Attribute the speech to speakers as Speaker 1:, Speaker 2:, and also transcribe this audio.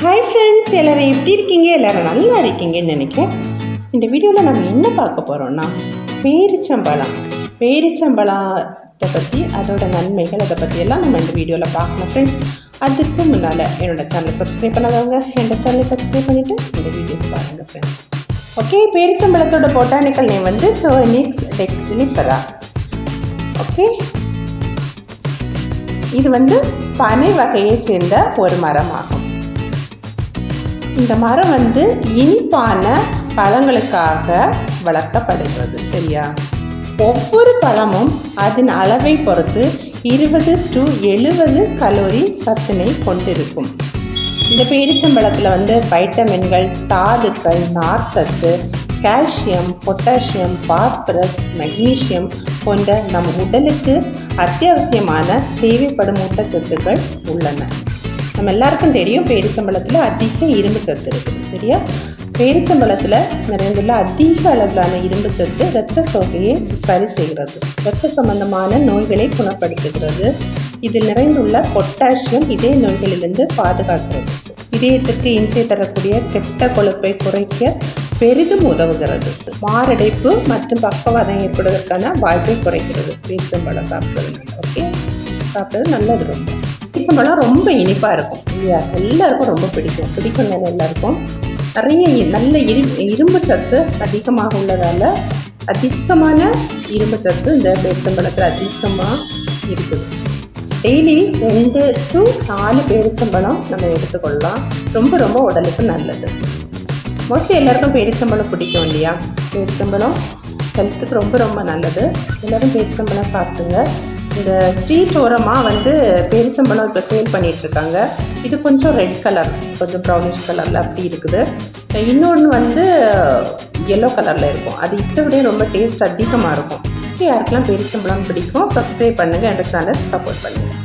Speaker 1: Hi friends எல்லோரும் எப்படி இருக்கீங்க? எல்லோரும் நல்லா இருக்கீங்கன்னு நினைக்கிறேன். இந்த வீடியோவில் நம்ம என்ன பார்க்க போகிறோம்னா பேரிச்சம்பழம். பேரிச்சம்பழத்தை பற்றி அதோட நன்மைகள் அதை பற்றியெல்லாம் நம்ம இந்த வீடியோவில் பார்க்கணும் ஃப்ரெண்ட்ஸ் அதுக்கு முன்னால் என்னோடய சேனலை சப்ஸ்கிரைப் பண்ணாதவங்க என்னோட சேனலை சப்ஸ்கிரைப் பண்ணிவிட்டு இந்த வீடியோஸ் பாருங்கள் ஃப்ரெண்ட்ஸ் ஓகே பேரிச்சம்பழத்தோட பொட்டானிக்கல் நேம் வந்து ஃபோனிக்ஸ் டெக்டினிஃபரா ஓகே இது வந்து பனை வகையை சேர்ந்த ஒரு மரமாகும். இந்த மரம் வந்து இனிப்பான பழங்களுக்காக வளர்க்கப்படுகிறது சரியா? ஒவ்வொரு பழமும் அதன் அளவை பொறுத்து இருபது டு எழுபது கலோரி சத்தினை கொண்டிருக்கும். இந்த பேரிச்சம்பழத்தில் வந்து வைட்டமின்கள் தாதுக்கள் நார்ச்சத்து கால்சியம் பொட்டாசியம் பாஸ்பரஸ் மெக்னீசியம் போன்ற நம் உடலுக்கு அத்தியாவசியமான தேவைப்படும் ஊட்டச்சத்துக்கள் உள்ளன. நம்ம எல்லாருக்கும் தெரியும் பேரிச்சம்பழத்தில் அதிக இரும்பு சத்து இருக்குது சரியா? பேரிச்சம்பழத்தில் நிறைந்துள்ள அதிக அளவிலான இரும்பு சத்து இரத்த சோகையை சரி செய்கிறது. இரத்த சம்பந்தமான நோய்களை குணப்படுத்துகிறது. இதில் நிறைந்துள்ள பொட்டாசியம் இதய நோய்களிலிருந்து பாதுகாக்கிறது. இதயத்திற்கு இன்சை தரக்கூடிய கெட்ட கொழுப்பை குறைக்க பெரிதும் உதவுகிறது. மாரடைப்பு மற்றும் பக்கவாதம் ஏற்படுவதற்கான வாய்ப்பை குறைக்கிறது. பேரிச்சம்பழம் சாப்பிட்றதுனால ஓகே சாப்பிட்றது நல்லது ரொம்ப. பேரிச்சம்பழம் ரொம்ப இனிப்பாக இருக்கும். இல்லையா எல்லாருக்கும் ரொம்ப பிடிக்கும். பிடிக்கும் தானே எல்லாருக்கும். நிறைய நல்ல இரு இரும்பு சத்து அதிகமாக உள்ளதால் அதிகமான இரும்பு சத்து இந்த பேரிச்சம்பழத்தில் அதிகமாக இருக்குது. டெய்லி ரெண்டு டு நாலு பேரிச்சம்பழம் நம்ம எடுத்துக்கொள்ளலாம். ரொம்ப ரொம்ப உடலுக்கு நல்லது. மோஸ்ட்லி எல்லாருக்கும் பேரிச்சம்பழம் பிடிக்கும் இல்லையா? பேரிச்சம்பழம் ஹெல்த்துக்கு ரொம்ப ரொம்ப நல்லது. எல்லோரும் பேரிச்சம்பழம் சாப்பிடுங்க. இந்த ஸ்ட்ரீட் ஓரமாக வந்து பேரிச்சம்பழம் இப்போ சேல் பண்ணிகிட்ருக்காங்க இது கொஞ்சம் ரெட் கலர் கொஞ்சம் ப்ரௌனிஷ் கலரில் அப்படி இருக்குது. இன்னொன்று வந்து எல்லோ கலரில் இருக்கும். அது இதை விட ரொம்ப டேஸ்ட் அதிகமாக இருக்கும். யாருக்கெல்லாம் பேரிச்சம்பழம் பிடிக்கும் சப்ஸ்கிரைப் பண்ணுங்கள் என்ற சேனல் சப்போர்ட் பண்ணுங்கள்